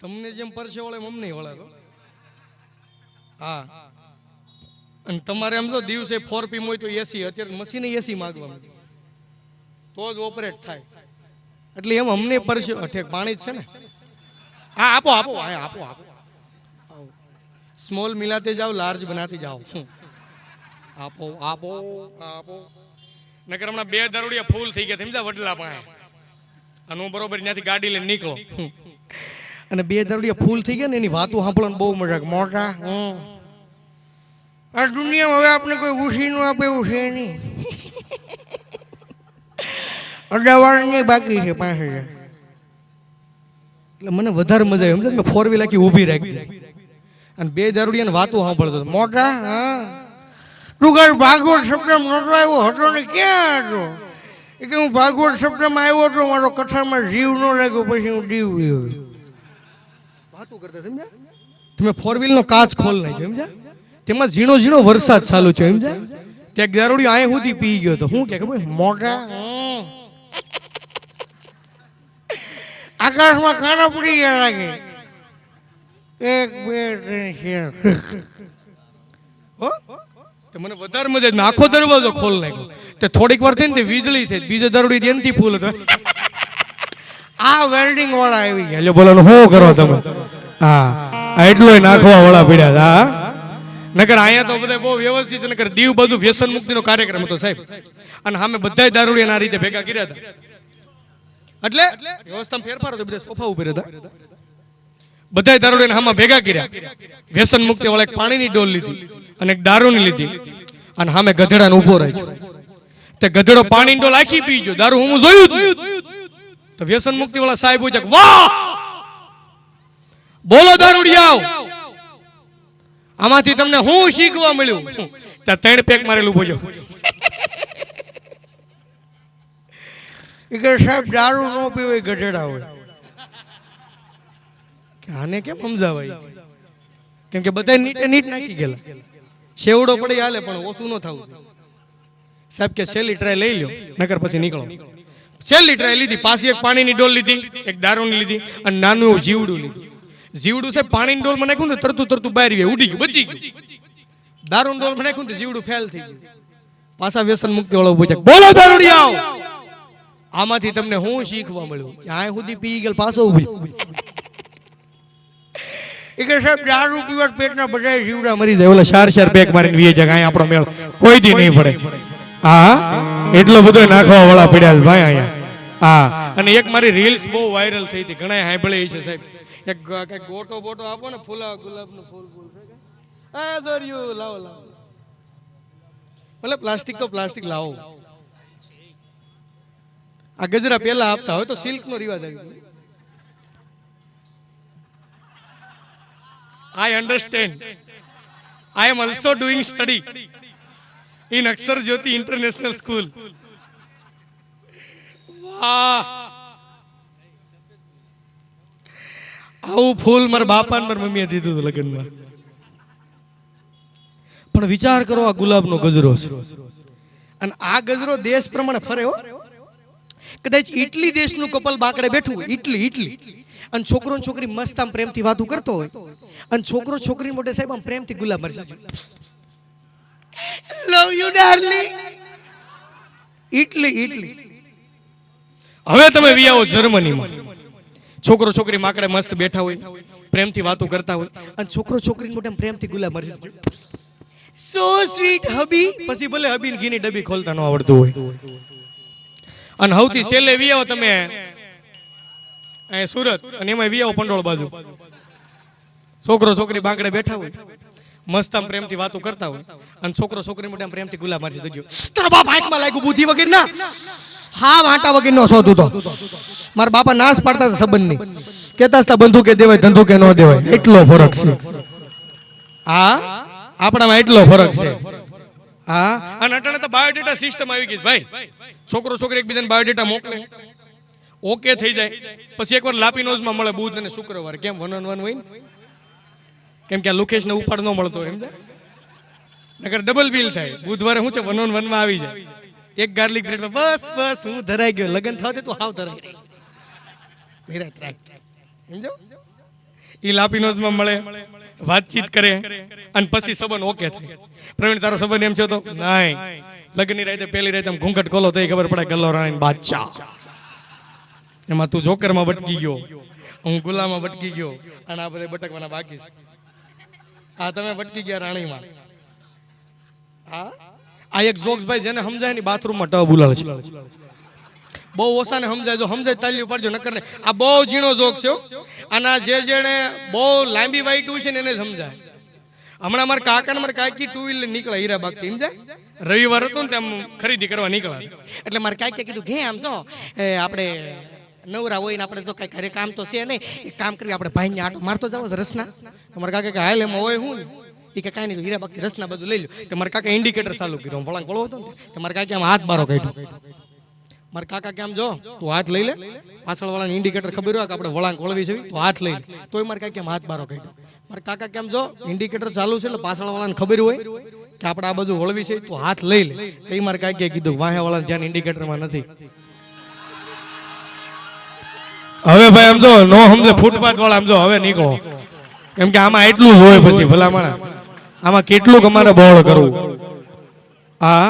તમને જેમ પરસે વળે એમ અમને વળે તો. હા. અને તમારે એમ તો દિવસે ફોર પીમ હોય તો એસી અત્યારે મશીને એસી માગવા તો જ ઓપરેટ થાય. એટલે એમ અમને પરસે અઠે પાણી જ છે ને? હા, આપો આપો, હા, આપો આપો. સ્મોલ મિલાતે જાઓ લાર્જ બનાતી જાઓ. આપો આપો આપો. નકર હમણાં બે દરોડિયા ફૂલ થઈ ગયા સમજા વડલા પણ હું બરોબર ત્યાંથી ગાડી લઈને નીકળો. અને બે દરડિયા ફૂલ થઈ ગયા ને એની વાતો સાંભળવાની બહુ મજા. મોટા. આ દુનિયા હવે આપણે કોઈ ઉછી નું આપે એવું છે નહીં. અડાવાળની બાકી છે પાંચ હજાર. એટલે મને વધારે મજા આવી. સમજે મેં ફોર વ્હીલ આખી ઊભી રાખી અને બે દારૂડિયાને વાતો સાંભળતો મોટા, હા. તું કઈ ભાગવત શબ્દમાં નહોતો આવ્યો, હતો ને ક્યાં હતો? એ કે હું ભાગવત શબ્દમાં આવ્યો હતો મારો કથામાં જીવ ન લાગ્યો, પછી હું દીવ ગયો તમે ફોર વ્હીલનો કાચ ખોલ નાખ્યો, સમજ્યા? તેમાં ઝીણો ઝીણો વરસાદ ચાલુ છે સમજ્યા? ત્યાં દારૂડિયો આય સુધી પી ગયો તો હું કે મોટા આકાશમાં કાનો પડી ગયા લાગે. એક, બે મને વધારે મજા મેં આખો દરવાજો ખોલ નાખ્યો. તે થોડીક વાર થઈ ને વીજળી થઈ. બીજો દરોડી જેમથી ફૂલ હતો. આ વેલ્ડિંગ વાળા આવી ગયા. બોલો શું કરો તમે? હા. એટલોય નાખવા વાળા પીડ્યા હા? નકર અહીંયા તો બધા બહુ વ્યવસ્થિત. નકર દીવ બધું વ્યસન મુક્તિનો કાર્યક્રમ હતો સાહેબ. અને સામે બધા દારૂડિયાના આ રીતે ભેગા કર્યા હતા. એટલે વ્યવસ્થામાં ફેરફાર હતો, બધા સોફા ઉપર હતા. બધાય દારૂડિયાને હામાં ભેગા કર્યા. વ્યસન મુક્તિ વાળા એક પાણીની ડોલ લીધી અને એક દારૂની લીધી અને સામે ગધેડાને ઊભો રાખ્યો. તે ગધેડો પાણીની ડોલ આખી પી ગયો. દારૂ હું જોયું તો વ્યસન મુક્તિ વાળા સાહેબ પૂછે વાહ! બોલો દારૂડિયાઓ. આમાંથી તમને હું શીખવા મળ્યું? ત્યાં ત્રણ પેક મારેલું બોજો. કે સાહેબ દારૂ ન પીવે ગધેડા હોય. કે આને કેમ સમજાવાય? કેમ કે બધા નીટે નીટ નાખી ગયેલા. શેવડો પડી હાલે પણ ઓછું ન થવું. સાહેબ કે છેલ્લી ટ્રાય લઈ લ્યો નકર પછી નીકળો. છેલ્લી ટ્રાય લીધી પાછી એક પાણીની ડોલ લીધી એક દારૂની લીધી અને નાનું જીવડું લીધું. જીવડું છે, પાણીની ડોલ મને નાખ્યું ને તરતું તરતું બહાર ગયું ઉડી ગયું, બચી ગયું. દારૂની ડોલ મને નાખ્યું ને જીવડું ફેલ થઈ ગયું. પાછા વ્યસન મુક્તિ વાળો ઊભો છે. બોલો દારૂડિયાઓ! આમાંથી તમને હું શીખવા મળ્યું કે આ સુધી પી ગયેલ, પાછો એ કે સાહેબ, દારૂ પીવા પેટના બધા જીવડા મરી જાય. ઓલા ચાર ચાર પેક મારીને વીએ જાય અહીંયા આપણો મેળ. કોઈ દી નહીં પડે હા? એટલો બધો નાખવા વાળા પડ્યા ભાઈ અહીંયા હા. અને એક મારી રીલ્સ બહુ વાયરલ થઈ હતી ઘણા સાંભળી છે સાહેબ. એક ગ- કંઈક ગોટો બોટો આપો ને ફૂલા ગુલાબનું ફૂલ ફૂલ છે કે? આ દોર્યું, લાવો લાવો. ભલે પ્લાસ્ટિક તો પ્લાસ્ટિક લાવો. આ ગજરા પહેલા આપતા હોય તો સિલ્ક નો રિવાજ આવી ગયો. I understand I am also doing study in Akshar Jyoti international school વાહ આવું ફૂલ મારા બાપા મારા મમ્મીએ દીધું હતું લગ્નમાં. પણ વિચાર કરો આ ગુલાબનો ગજરો છે. અને આ ગજરો દેશ પ્રમાણે ફરે હો. કદાચ ઇટલી દેશનું કપલ બાકડે બેઠું ઇટલી ઇટલી અને છોકરો છોકરી મસ્ત આમ પ્રેમથી વાતું કરતો હોય. અને છોકરો છોકરી મોટે સાહેબ આમ પ્રેમથી ગુલાબ મારી love you darling Italy Italy હવે તમે વિયાઓ જર્મનીમાં. છોકરો છોકરી માકડે મસ્ત બેઠા હોય પ્રેમથી વાતો કરતા હોય. અને છોકરો છોકરી મોટે પ્રેમથી ગુલાબ સો સ્વીટ હબી પછી ભલે હબી ઘીની ડબ્બી ખોલતા ન આવડતું હોય. અને હવથી છેલ્લે વી આવો તમે. અહીંયા સુરત અને એમાં વી આવો પંડોળ બાજુ. છોકરો છોકરી બાંકડે બેઠા હોય મસ્ત આમ પ્રેમથી વાતો કરતા હોય અને છોકરો છોકરી મોટે પ્રેમથી ગુલાબ મારી દીધો તારો બાપ આંખમાં લાગ્યું બુદ્ધિ વગર ના? હા, વાંટા વગર નો શોધું તો. મારા બાપા નાશ પાડતા હતા સંબંધની. કેતા હતા બંધુકે દેવાય ધંધુકે ન દેવાય. એટલો ફરક છે. હા? આપણામાં એટલો ફરક છે. હા? અને અટાણે તો બાયોડેટા સિસ્ટમ આવી ગઈ ભાઈ. છોકરો છોકરી એકબીજાને બાયોડેટા મોકલે. ઓકે થઈ જાય. પછી એકવાર લાપી લાપીનોઝમાં મળે બુધ અને શુક્રવાર. કેમ? વન ઓન વન હોય કેમ કે આ લુકેશને ઉપાડ ન મળતો એમ નકર ડબલ બિલ થાય. બુધવારે શું છે? વન ઓન વનમાં આવી જાય. એક ગાર્લિક બ્રેડ બસ બસ, હું ધરાઈ ગયો. લગન થાવ તું હાવ ધરાઈ ગઈ. નિરાંત રાખ. સમજો? ઈ લાપીનોઝમાં મળે, વાતચીત કરે, અને પછી સંબંધ ઓકે થાય. પ્રવીણ, તારો સંબંધ એમ છે તો? નહીં. લગ્નની રાતે પહેલી રાતે ઘૂંઘટ ખોલો તો ખબર પડે ગલ્લો રાણી બાદશાહ. એમાં તું જોકરમાં ભટકી ગયો, હું ગુલામાં ભટકી ગયો, અને આ બધા ભટકવાના બાકી છે. આ તમે ભટકી ગયા રાણીમાં. હા? આ એક જોગભાઈ ભાઈ જેને સમજાય ને બાથરૂમમાં ટબ બોલાવે છે. બહુ ઓછાને સમજાય, જો સમજાય તાલી ઉપાડજો નકર ને આ બહુ ઝીણો જોક છે આના જે જેણે બહુ લાંબી વાઈટ છે ને એને સમજાય. હમણાં મારા કાકા ને મારા કાકી ટુ વ્હીલર નીકળ્યા હીરા બાગ સમજાય? રવિવાર હતો ને તેમ ખરીદી કરવા નીકળ્યા. એટલે મારે કાંઈક કીધું, ઘે, આમ છો આપણે નવરા હોય ને આપણે જો કાંઈ ઘરે કામ તો છે નહીં એ કામ કરીએ આપણે ભાઈને આટો મારતો જાવ રસના. મારે કાકા કે હાલ એમાં હોય હું એ કે કાંઈ નહીં, હીરા બાકી રસના બધું લઈ લો કે મારા કાકા ઇન્ડિકેટર ચાલુ કર્યો. વળાંક વળો હતો ને. કે મારા કાકા આમ હાથ બારો કાઢ્યો. મારા કાકા કેમ જો, તું હાથ લઈ લે. પાછળ વાળાને ઇન્ડિકેટર ખબર હોય કે આપણે વળાંક વળવી છે તો હાથ લઈ લે. તોય મારા કાકા હાથ બારો કાઢ્યો. મારા કાકા કેમ જો ઇન્ડિકેટર ચાલુ છે એટલે પાછળ વાળાને ખબર હોય કે આપણે આ બધું વળવી છે તો હાથ લઈ લે. તો એ મારા કાકે કીધું વાહે વાળાને ધ્યાન ઇન્ડિકેટરમાં નથી. હવે ભાઈ આમ જો, નો સમજે ફૂટપાથ વાળા આમ જો, હવે નીકળો. કેમ કે આમાં એટલું હોય પછી ભલા માણા આમાં કેટલું અમારે બહોળ કરવું? હા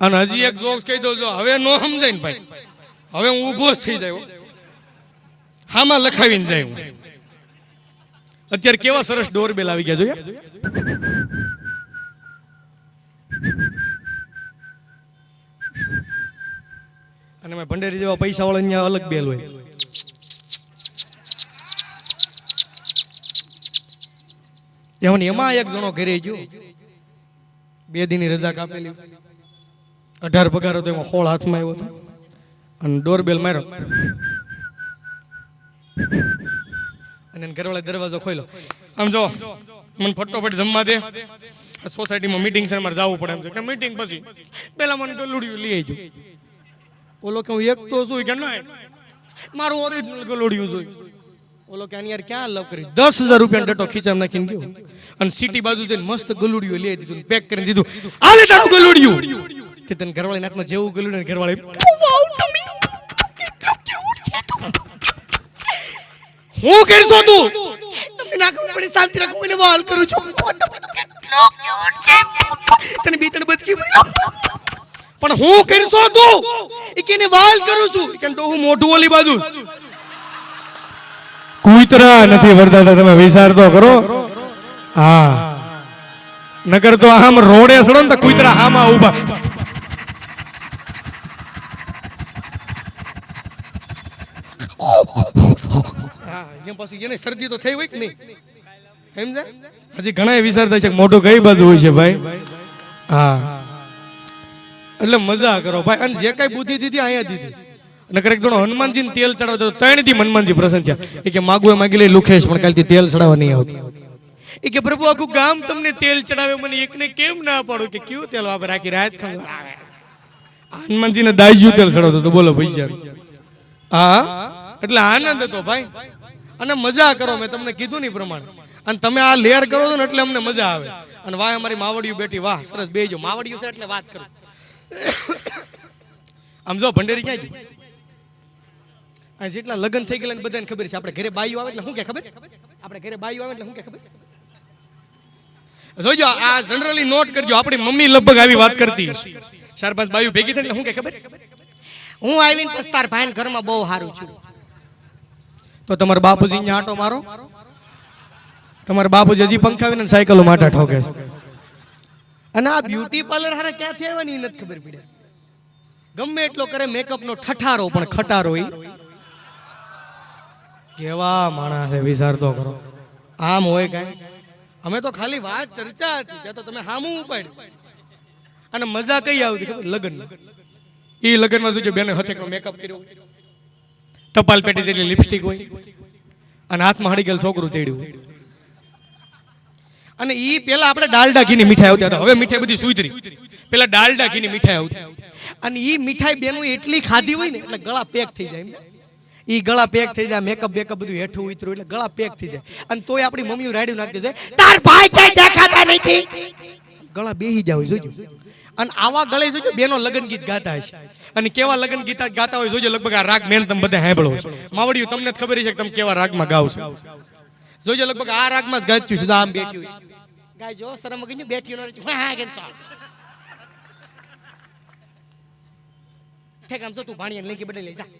અને હજી એક જોક કહી દઉં જો, હવે નો સમજાય ને ભાઈ. હવે હું ઊભો જ થઈ જાય હામાં લખાવીને જાય હું અત્યારે કેવા સરસ ડોરબેલ આવી ગયા જોઈએ અને ભંડેરી જેવા પૈસા વાળા અહીંયા અલગ બેલ હોય. એમાં એમાં એક જણો ઘરે ગયો. બે દિનની રજા કાપેલી. અઢાર પગાર હતો એમાં હોળ હાથમાં આવ્યો હતો. અને ડોરબેલ માર્યો. અને ઘરવાળા દરવાજો ખોલ્યો. આમ જો, મને ફટોફટ જમવા દે. સોસાયટીમાં મીટિંગ છે મારે જવું પડે એમ છે. કે મીટિંગ પછી પેલા મને ગલુડિયું લઈ આવજો. ઓલો કે હું એક તો શું કે ના મારું ઓરિજિનલ ગલુડિયું જોઈ? ઓલો કે આની યાર ક્યાં લવ કરી? દસ હજાર રૂપિયા ડટો ખીચામ નાખીને ગયો. અને સિટી બાજુ જઈને મસ્ત ગલુડિયું લઈ દીધું પેક કરી દીધું. આલે તારું ગલુડિયું! તે તને ઘરવાળી નાથમાં જેવું ગલુડિયું ઘરવાળી હું કરશો તું તમને ના ખબર પડે, શાંતિ રાખો મને વાલ કરું છું. તને બે ત્રણ બચકી પણ હું કરશો તું એ કેને વાલ કરું છું. એ કે હું મોઢું ઓલી બાજુ. કુતરા નથી વરદાતા તમે વિચાર તો કરો. હા. નગર તો આમ રોડે સડો ને તો કુતરા આમાં ઊભા. પછી એને શરદી તો થઈ હોય કે નહીં? સમજ્યા? હજી ઘણા વિચારતા છે કે મોઢું કઈ બાજુ હોય છે ભાઈ? હા. એટલે મજા કરો. ભાઈ અને જે કઈ બુદ્ધિ દીધી અહીંયા દીધી અને કરેક્ટ જણો હનુમાનજી ને તેલ ચડાવતો હતો ત્રણથી હનુમાનજી પ્રસન્ન થયા. એ કે માગુએ માગી લઈ લુખેશ, પણ કાલથી તેલ ચડાવવા નહીં આવતું. એ કે પ્રભુ, આખું ગામ તમને તેલ ચડાવે, મને એકને કેમ ના પાડું? કે કયું તેલ વાપરે? આખી રાત ખવડાવે હનુમાનજી ને દાઈજુ તેલ ચડાવતો તો બોલો ભાઈ હા? એટલે આનંદ હતો ભાઈ. અને મજા કરો, મેં તમને કીધું નહીં પ્રમાણે. અને તમે આ લેયર કરો છો ને એટલે અમને મજા આવે. અને વાહ અમારી માવડિયું બેઠી, વાહ, સરસ બેજો માવડિયું છે એટલે વાત કરો. આમ જો ભંડેરી ક્યાં ગયું આ જેટલા લગ્ન થઈ ગયેલા બધાને ખબર છે. આપણે ઘરે બાઈઓ આવે એટલે શું કે ખબર? આપણે ઘરે બાઈઓ આવે એટલે શું કે ખબર? જોજો, આ જનરલી નોટ કરજો. આપણી મમ્મી લગભગ આવી વાત કરતી. ચાર પાંચ બાઈઓ ભેગી થઈને શું કે ખબર? હું આવીને પસ્તાર ભાઈ ઘરમાં બહુ સારું છું. તો તમારા બાપુજી અહીંયા આટો મારો. તમારા બાપુજી હજી પંખાવીને સાયકલો માટે ઠોકે અને આ બ્યુટી પાર્લર હારે ક્યાંથી આવ્યા ને એ નથી ખબર પડે. ગમે એટલો કરે મેકઅપ નો ઠઠારો, પણ ખટારો ઈ. કેવા માણસ વિચાર તો કરો. આમ હોય કાંઈ? અમે તો ખાલી વાત ચર્ચા હતી તો તમે હામું ઉપાડ્યું. અને મજા કઈ આવતી લગ્ન. એ લગ્નમાં જોજો બેને હથેકનો મેકઅપ કર્યો ટપાલ પેટી જેટલી લિપસ્ટિક હોય? અને હાથમાં હડી ગયેલ છોકરું તેડ્યું અને ઈ પેલા આપણે ડાલડા ઘીની મીઠાઈ આવતી હતા. હવે મીઠાઈ બધી સુધરી. પેલા ડાલડા ઘીની મીઠાઈ આવતી. અને ઈ મીઠાઈ બેનું એટલી ખાધી હોય ને, એટલે ગળા પેક થઈ જાય ઈ ગળા પેક થઈ જાય મેકઅપ બેકઅપ બધું હેઠું ઉતર્યું એટલે ગળા પેક થઈ જાય. અને તોય આપણી મમ્મીઓ રાડ્યું નાખી દે તાર ભાઈ કઈ દેખાતા નથી. ગળા બેહી જાવ જોજો. અને આવા ગળે, જોજો, બેનો લગ્ન ગીત ગાતા હશે. અને કેવા લગ્ન ગીત ગાતા હોય, જોજો, લગભગ આ રાગ મેન તમે બધા સાંભળો છો. માવડિયું તમને ખબર છે કે તમે કેવા રાગમાં ગાવ છો. જોજો, લગભગ આ રાગમાં જ ગાચ્યું છે આમ બેઠ્યું છે ગાયજો શરમ ગઈ બેઠી. હા કે સો ઠેક, આમ જો, તું ભાણીને લઈ બદલે લઈ જા.